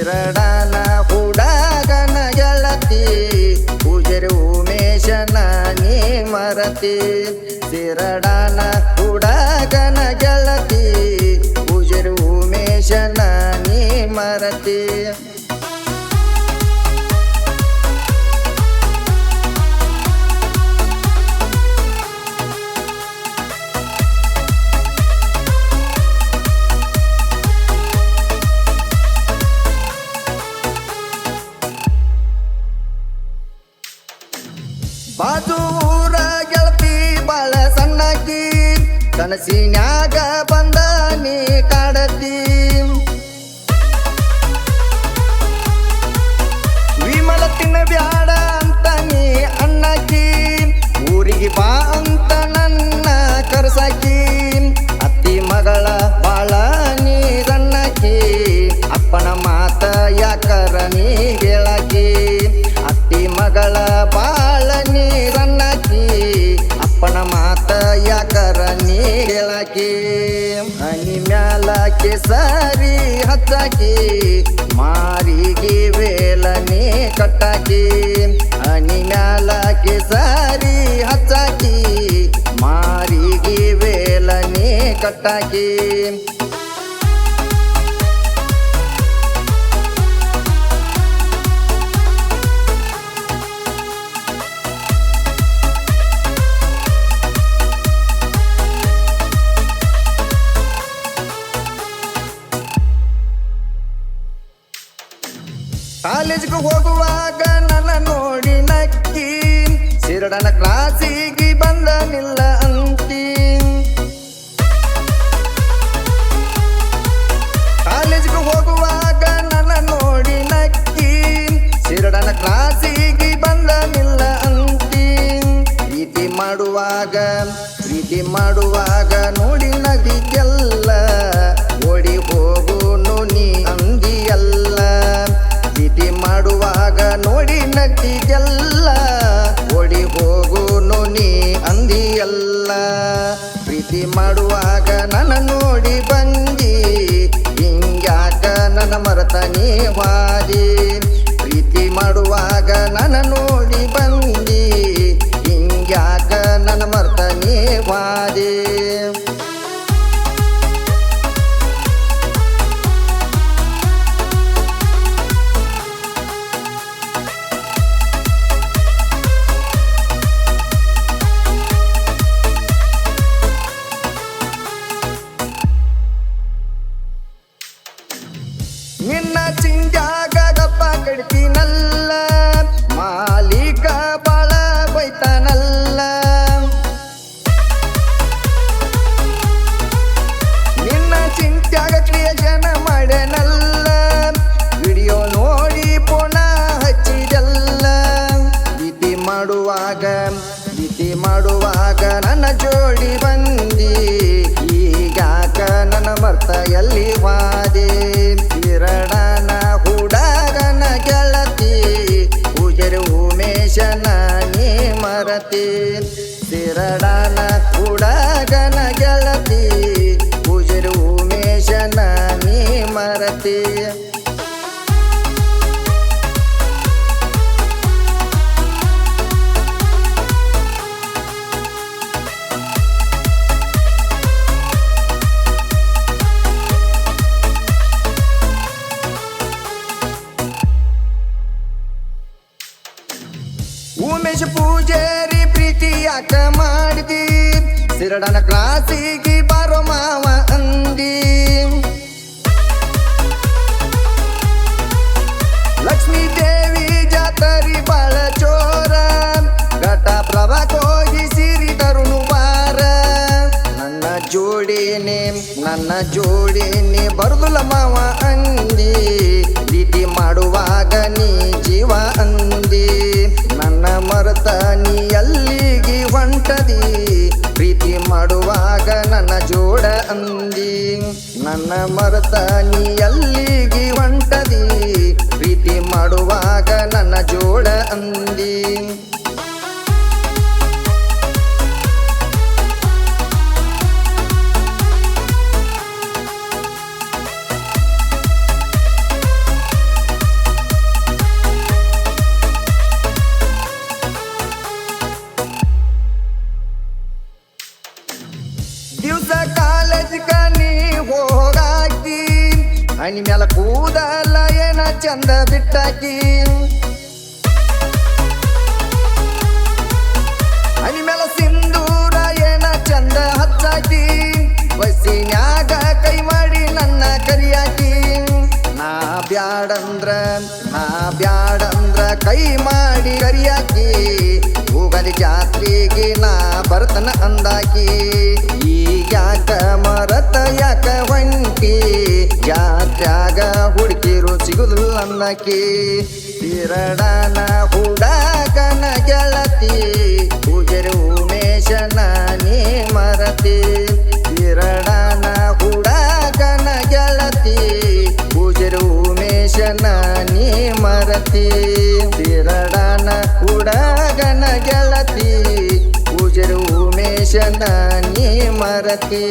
ಸಿರಡನ ಹುಡಗನ ಗೆಳತಿ ಪೂಜರಿ ಉಮೇಶನ ನೀ ಮರತಿ. ಶಿರಡನ ಹುಡಗನ ಗೆಳತಿ ಪೂಜರಿ ಉಮೇಶನ ನೀ ಮರತಿ. ಬಾಜು ಊರ ಗೆಳತಿ ಬಾಳ ಸಣ್ಣಕಿ ಕನಸಿನ್ಯಾಗ ಬಂದ ನೀ ಮ್ಯಾಲ ಕೇಸರಿ ಹತ್ತಕಿ ಮಾರಿಗೆ ವೇಲನೆ ಕಟ್ಟಾಕಿ ಅನಿ ಮ್ಯಾಲ ಕೇಸರಿ ಮಾರಿಗೆ ವೇಲನೆ ಕಟ್ಟಾಕಿ. ಕಾಲೇಜ್ಗೆ ಹೋಗುವಾಗ ನನ್ನ ನೋಡಿ ನಕ್ಕಿ. ಶಿರಡನ ಕ್ಲಾಸಿಗೆ ಬಂದನಿಲ್ಲ ಅಂತಿ ಕಾಲೇಜ್ಗೆ ಹೋಗುವಾಗ ನನ್ನ ನೋಡಿ ನಕ್ಕಿ. ಸಿರಡನ ಕ್ಲಾಸಿಗೆ ಬಂದನಿಲ್ಲ ಅಂತಿ ಪ್ರೀತಿ ಮಾಡುವಾಗ ಪ್ರೀತಿ ಮಾಡುವಾಗ ನೋಡಿ ನದಿಗೆಲ್ಲ ನೋಡಿ ನದಿಗೆಲ್ಲ ಓಡಿ ಹೋಗುನು ನೀ ಅಂದಿಯಲ್ಲ. ಪ್ರೀತಿ ಮಾಡುವಾಗ ನನ್ನ ನೋಡಿ ಬಂದಿ. ಹಿಂಗ್ಯಾಕ ನನ್ನ ಮರತ ನೀ ವಾದಿ. ಮಾಡುವಾಗ ಇತಿ ಮಾಡುವಾಗ ನನ್ನ ಜೋಡಿ ಬಂದಿ. ಈಗಾಕ ನನ್ನ ಮರ್ತ ಎಲ್ಲಿ ವಾದಿ. ಕಿರಣನ ಹುಡಗನ ಗೆಳತಿ. ಪೂಜರಿ ಉಮೇಶನ ನೀ ಮರತಿ. ಕಿರಣನ ಹುಡಗನ ಗೆಳತಿ. ಪೂಜರಿ ಉಮೇಶನ ನೀ ಮರತಿ. ಉಮೇಶ್ ಪೂಜಾರಿ ಪ್ರೀತಿ ಯಾಕ ಮಾಡಿದಿ? ಸಿರಡನ ಕ್ಲಾಸಿಗೆ ಬಾರೋ ಮಾವ ಅಂದಿ. ಜೋಡಿನೇ, ನನ್ನ ಜೋಡಿನಿ. ಬರುದುಲ ಮಾವ ಅಂದಿ, ಪ್ರೀತಿ ಮಾಡುವಾಗ ನೀ ಜೀವ ಅಂದಿ. ನನ್ನ ಮರತ ನೀ ಎಲ್ಲಿಗೆ ಹೊಂಟದಿ, ಪ್ರೀತಿ ಮಾಡುವಾಗ ನನ್ನ ಜೋಡ ಅಂದಿ. ನನ್ನ ಮರತ ನೀ ಎಲ್ಲಿಗೆ ಹೊಂಟದಿ, ಪ್ರೀತಿ ಮಾಡುವಾಗ ನನ್ನ ಜೋಡ ಅಂದಿ. ಹನಿ ಮ್ಯಾಲ ಕೂದಲ ಏನ ಚಂದ ಬಿಟ್ಟಾಕಿ. ಮಣಿ ಮ್ಯಾಲ ಸಿಂಧೂರ ಏನ ಚಂದ ಹಚ್ಚಾಕಿ. ಬಸ್ಸಿನ್ಯಾಗ ಕೈ ಮಾಡಿ ನನ್ನ ಕರಿಯಾಕಿ. ನಾ ಬ್ಯಾಡಂದ್ರ ನಾ ಬ್ಯಾಡಂದ್ರ ಕೈ ಮಾಡಿ ಕರಿಯಾಕಿ. ಹೋಗಲಿ ಜಾತ್ರೆಗೆ ನಾ ಬರ್ತನ ಅಂದಾಕಿ. ಈಗ್ಯಾಕ ಮರತ ಯಾಕ ಹೊಂಟಿ? ಜಾತ್ಯಾಗ ಹುಡುಕಿರು ಸಿಗುದಿಲ್ಲ ಅನ್ನಕಿ. ತಿರಡನ ಹುಡಾಕನ ಗೆಳತಿ ಪೂಜರು ಉಮೇಶನ ನೀ ಮರತಿ. ತಿರಡನ ಹುಡಾಕನ ಗೆಳತಿ ಪೂಜರು ಉಮೇಶನ ನೀ ಮರತಿ. ತಿರಡನ ಹುಡಗನ ಗೆಳತಿ ಪೂಜರು ಉಮೇಶನ ನೀ ಮರತಿ.